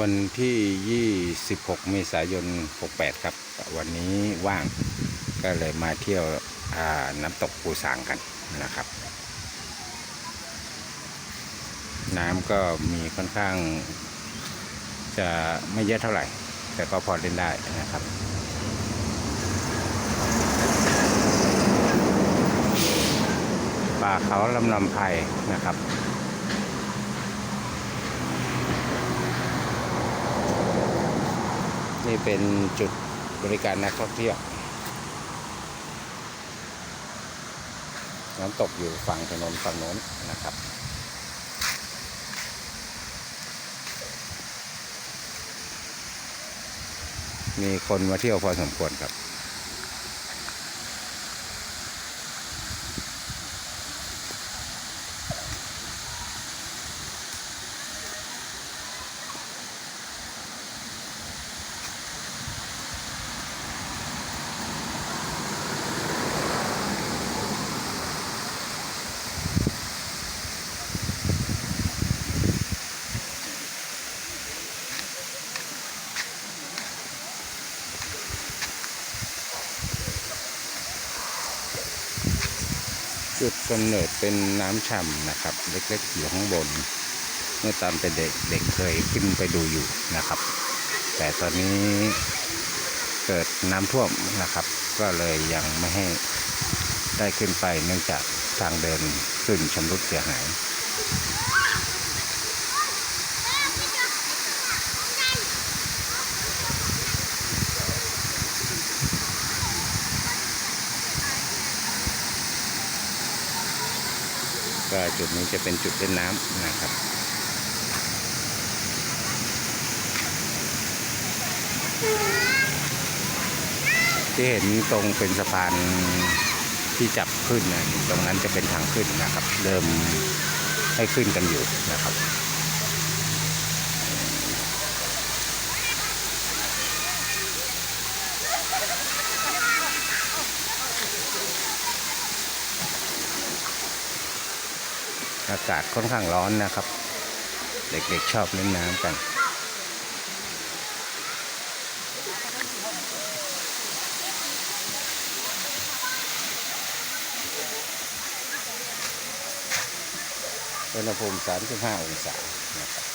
วันที่ 26 เมษายน 68 ครับ วันนี้ว่างก็เลยมาเที่ยวน้ำตกปูสางกันนะครับ น้ำก็มีค่อนข้างจะไม่เยอะเท่าไหร่ แต่ก็พอเล่นได้นะครับป่าเขาลำลำไพรนะครับ นี่เป็นจุดบริการนักท่องเที่ยว น้ำตกอยู่ฝั่งถนนฝั่งโน้นนะครับ มีคนมาเที่ยวพอสมควรครับ จุดกำเนิดเป็นน้ำฉ่ำนะครับ เล็กๆอยู่ข้างบน เมื่อตอนเป็นเด็กเด็กเคยขึ้นไปดูอยู่นะครับ แต่ตอนนี้เกิดน้ำท่วมนะครับ ก็เลยยังไม่ให้ได้ขึ้นไปเนื่องจากทางเดินขึ้นชำรุดเสียหาย ก็จุดนี้จะเป็นจุดเล่นน้ำนะครับที่เห็นตรงเป็นสะพานที่จับขึ้นนะตรงนั้นจะเป็นทางขึ้นนะครับ เริ่มให้ขึ้นกันอยู่นะครับ อากาศค่อนข้างร้อนนะครับ เด็กๆชอบเล่นน้ำกัน อุณหภูมิ 35 องศานะครับ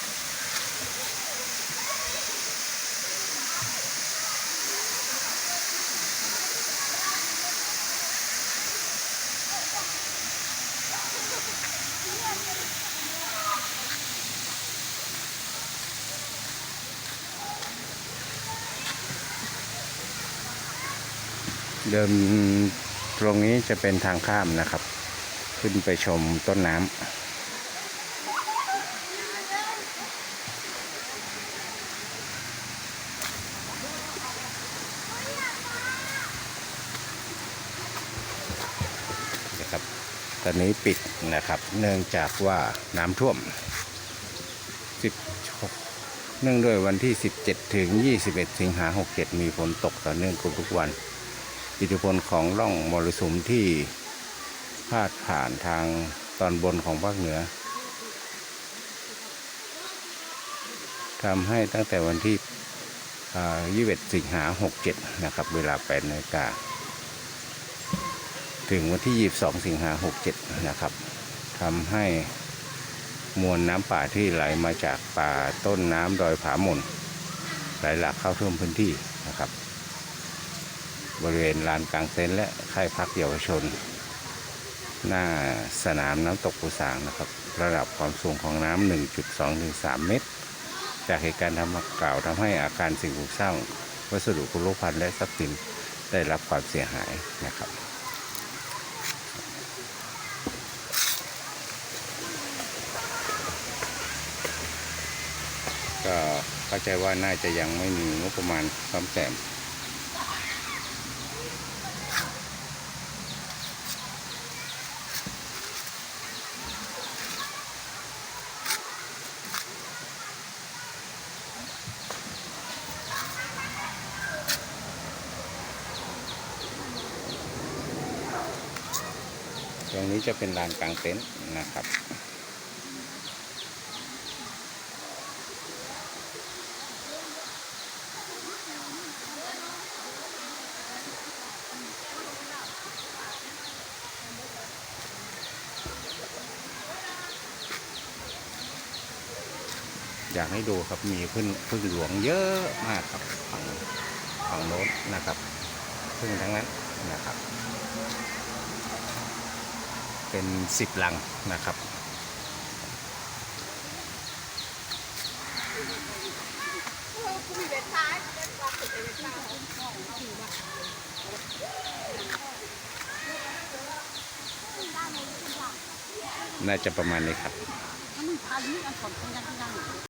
เดิมตรงนี้จะเป็นทางข้ามนะครับ ขึ้นไปชมต้นน้ำนะครับตอนนี้ปิดนะครับ เนื่องจากว่าน้ำท่วม10เนื่องด้วยวันที่ 17 ถึง 21 สิงหา 67 มีฝนตกต่อเนื่องทุกวัน อิทธิพลของร่องมรสุมที่พาดผ่านทางตอนบนของภาคเหนือทำให้ตั้งแต่วันที่21สิงหา67 นะครับ เวลา8นาฬิกาถึงวันที่ 22 สิงหา67 นะครับทำให้มวลน้ำป่าที่ไหลมาจากป่าต้นน้ำดอยผาหม่นไหลหลากเข้าท่วมพื้นที่นะครับ บริเวณลานกลางเต็นท์และค่ายพักเยาวชน หน้าสนามน้ำตกปูสางนะครับ ระดับความสูงของน้ำ 1.2ถึง3เมตร จากเหตุการณ์ทำกล่าวทำให้อาคารสิ่งปลูกสร้าง วัสดุคุรุพันธ์และทรัพย์สินได้รับความเสียหายนะครับก็เข้าใจว่าน่าจะยังไม่มีงบประมาณซ่อมแซม ตรงนี้จะเป็นลานกลางเต็นท์นะครับ อยากให้ดูครับมีพึ่งพึ่งหลวงเยอะมากครับฝั่งฝั่งโน้นนะครับ พึ่งทั้งนั้นนะครับ เป็นสิบลังนะครับ น่าจะประมาณนี้ครับ